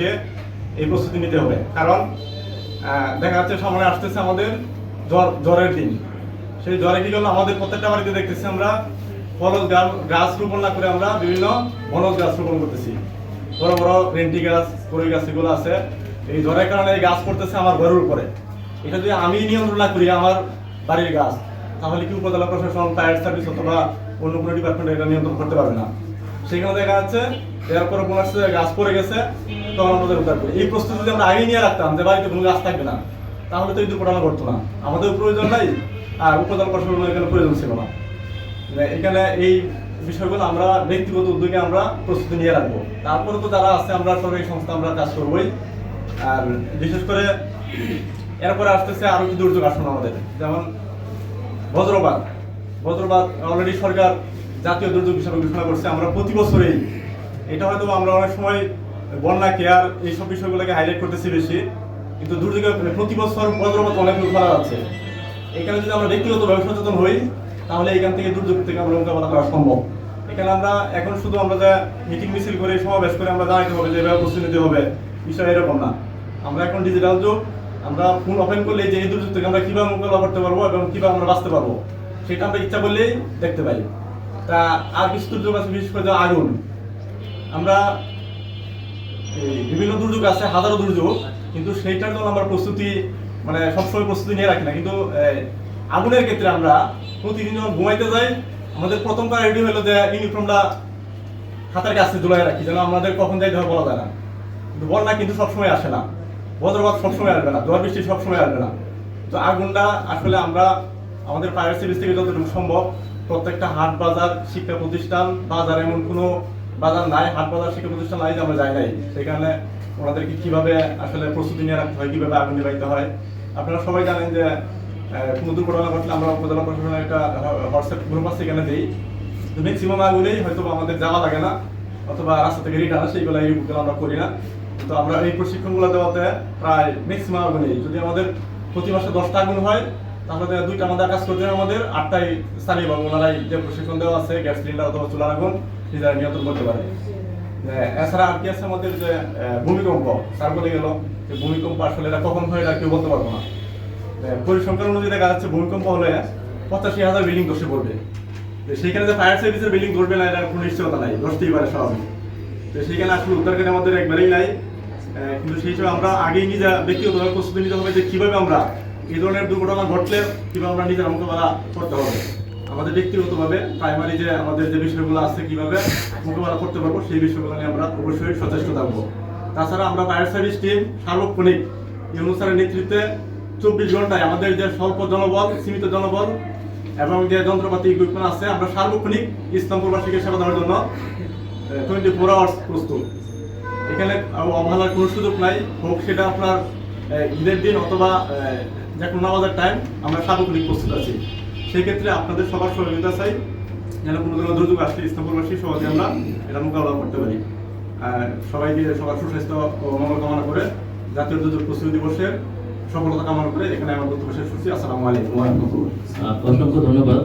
সাপেক্ষে এই প্রস্তুতি নিতে হবে। কারণ দেখা যাচ্ছে সামনে আসতেছে আমাদের জ্বর, জ্বরের দিন। সেই জ্বরে কি করল? আমাদের প্রত্যেকটা বাড়িতে দেখতেছি আমরা ফলজ গাছ রোপণ না করে আমরা বিভিন্ন বনজ গাছ রোপণ করতেছি। বড় বড় রেন্টি গাছ, কড়ি গাছ এগুলো আছে। এই জ্বরের কারণে এই গাছ পড়তেছে আমার ঘরের উপরে। এটা যদি আমি নিয়ন্ত্রণ না করি আমার বাড়ির গাছ, তাহলে কি উপজেলা প্রশাসন ফায়ার সার্ভিস অথবা অন্য কোনো ডিপার্টমেন্ট এটা নিয়ন্ত্রণ করতে পারবে না। সেখানে দেখা যাচ্ছে এরপরে একটা গাছ পড়ে গেছে তখন আমাদের উদ্ধার করি। এই প্রস্তুতি যদি আমরা আগে নিয়ে রাখতাম যে বাড়িতে কোনো গাছ থাকবে না, তাহলে তো এই দুর্ঘটনা ঘটতো না। আমাদের প্রয়োজন নাই, আর এখানে প্রয়োজন ছিল না। মানে এখানে এই বিষয়গুলো আমরা ব্যক্তিগত উদ্যোগে আমরা প্রস্তুতি নিয়ে রাখব। তারপরে তো যারা আছে, আমরা সরকারি সংস্থা, আমরা কাজ করবোই। আর বিশেষ করে এরপরে আসতেছে আরও কি দুর্যোগ আসুন আমাদের। যেমন বজ্রপাত। বজ্রপাত অলরেডি সরকার জাতীয় দুর্যোগ হিসাবে ঘোষণা করছে। আমরা প্রতি বছরেই এটা হয়তো আমরা অনেক সময় বন্যা কেয়ার এইসব বিষয়গুলোকে হাইলাইট করতেছি বেশি, কিন্তু দুর্যোগে প্রতি বছর বজ্রপাত অনেক করা আছে এখানে যদি আমরা ব্যক্তিগতভাবে সচেতন হই, তাহলে এখান থেকে দুর্যোগ থেকে আমরা মোকাবেলা করা সম্ভব। এখানে আমরা এখন শুধু আমরা যে মিটিং মিছিল করে, সমাবেশ করে আমরা জানাইতে হবে যে এভাবে প্রস্তুতি নিতে হবে। বিষয় এরকম না। আমরা এখন ডিজিটাল যুগ, আমরা ফোন ওপেন করলে যে এই দুর্যোগ থেকে আমরা কীভাবে মোকাবেলা করতে পারব এবং কীভাবে আমরা বাঁচতে পারব, সেটা আমরা ইচ্ছা করলেই দেখতে পাই। তা আর কিছু দুর্যোগ আছে, বিশেষ করে আগুন। আমরা বিভিন্ন দুর্যোগ আছে, হাজারো দুর্যোগ, কিন্তু সেইটার জন্য আমরা প্রস্তুতি মানে সবসময় প্রস্তুতি নিয়ে রাখি না। কিন্তু আগুনের ক্ষেত্রে আমরা প্রতিদিন যখন ঘুমাইতে যাই। আমাদের প্রথম প্রায়োরিটি হলো যে ইউনিফর্মটা হাতের কাছে ঝুলাই রাখি, যেন আমাদের কখন যাইতে ধর বলা যায় না। কিন্তু বন্যা কিন্তু সবসময় আসে না। বজ্রপাত সবসময় আসবে না ঝড় বৃষ্টি সবসময় আসবে না। তো আগুনটা আসলে আমরা আমাদের ফায়ার সার্ভিস থেকে যতটুকু সম্ভব প্রত্যেকটা হাট বাজার, শিক্ষা প্রতিষ্ঠান, বাজার, এমন কোনো বাজার নাই, হাট বাজার শিক্ষা প্রতিষ্ঠান নাই আমরা যাই নাই। সেখানে ওনাদেরকে কীভাবে আসলে প্রস্তুতি নিয়ে রাখতে হয়, কীভাবে আগুন নিবাইতে হয়। আপনারা সবাই জানেন যে কোনো দুর্ঘটনা ঘটলে আমরা উপজেলা প্রশাসনের একটা হোয়াটসঅ্যাপ গ্রুপ আছে এখানে দিই। তো ম্যাক্সিমাম আগুনেই হয়তো আমাদের যাওয়া লাগে না, অথবা রাস্তা থেকে রিটার্ন আসে এইগুলো এইগুলো আমরা করি না। তো আমরা এই প্রশিক্ষণগুলো দেওয়াতে প্রায় ম্যাক্সিমাম আগুনেই। যদি আমাদের প্রতি মাসে দশটা আগুন হয় দেখা দুইটা আমাদের কাজ করতে আমাদের আটটাই স্থানীয় ওনারাই যে প্রশিক্ষণ দেওয়া আছে, গ্যাস সিলিন্ডার অথবা নিয়ন্ত্রণ করতে পারে। এছাড়া আর কি আছে আমাদের যে ভূমিকম্প, স্যার বলে গেল যে ভূমিকম্প আসলে এটা কখন হয় এটা কেউ বলতে পারব না। পরিসংখ্যান অনুযায়ী দেখা যাচ্ছে ভূমিকম্প হলে পঁচাশি হাজার বিল্ডিং ধসে পড়বে। তো সেইখানে যে ফায়ার সার্ভিসের বিল্ডিং ধরবে না কোনো নিশ্চয়তা নাই, ধরতেই পারে স্বাভাবিক। তো সেইখানে আসলে উদ্ধারকারী আমাদের একবারেই নাই। কিন্তু সেই হিসেবে আমরা আগেই নিজে ব্যক্তিগতভাবে প্রস্তুতি নিতে হবে যে কীভাবে আমরা এই ধরনের দুর্ঘটনা ঘটলে কীভাবে আমরা নিজের মোকাবেলা করতে হবে আমাদের ব্যক্তিগতভাবে প্রাইমারি যে আমাদের যে বিষয়গুলো আছে কীভাবে মোকাবেলা করতে পারব, সেই বিষয়গুলো নিয়ে আমরা অবশ্যই সচেষ্ট থাকব। তাছাড়া আমরা ফায়ার সার্ভিস টিম সার্বক্ষণিক ইউনুস স্যারের নেতৃত্বে চব্বিশ ঘন্টায় আমাদের যে স্বল্প জনবল, সীমিত জনবল এবং যে যন্ত্রপাতি ইকুইপমেন্ট আছে, আমরা সার্বক্ষণিক ইসলামপুরবাসীকে সেবা দেওয়ার জন্য টোয়েন্টি ফোর আওয়ার্স প্রস্তুত। এখানে অবহেলার কোনো সুযোগ নাই। হোক সেটা আপনার ঈদের দিন অথবা আহ, যে কোনো নামাজের টাইম আমরা সার্বক্ষণিক প্রস্তুত আছি। সেই ক্ষেত্রে আপনাদের সবার সহযোগিতা চাই যেন কোনো ধরনের দুর্যোগ আসলে ইসলামপুরবাসী সহজে আমরা এটা মোকাবেলা করতে পারি। আর সবাইকে সবার সুস্বাস্থ্য ও মঙ্গল কামনা করে জাতীয় দুর্যোগ প্রস্তুতি দিবসের সফলতা কামনা করে এখানে আমার বক্তব্য শেষ করছি। আসসালামু আলাইকুম। অসংখ্য ধন্যবাদ।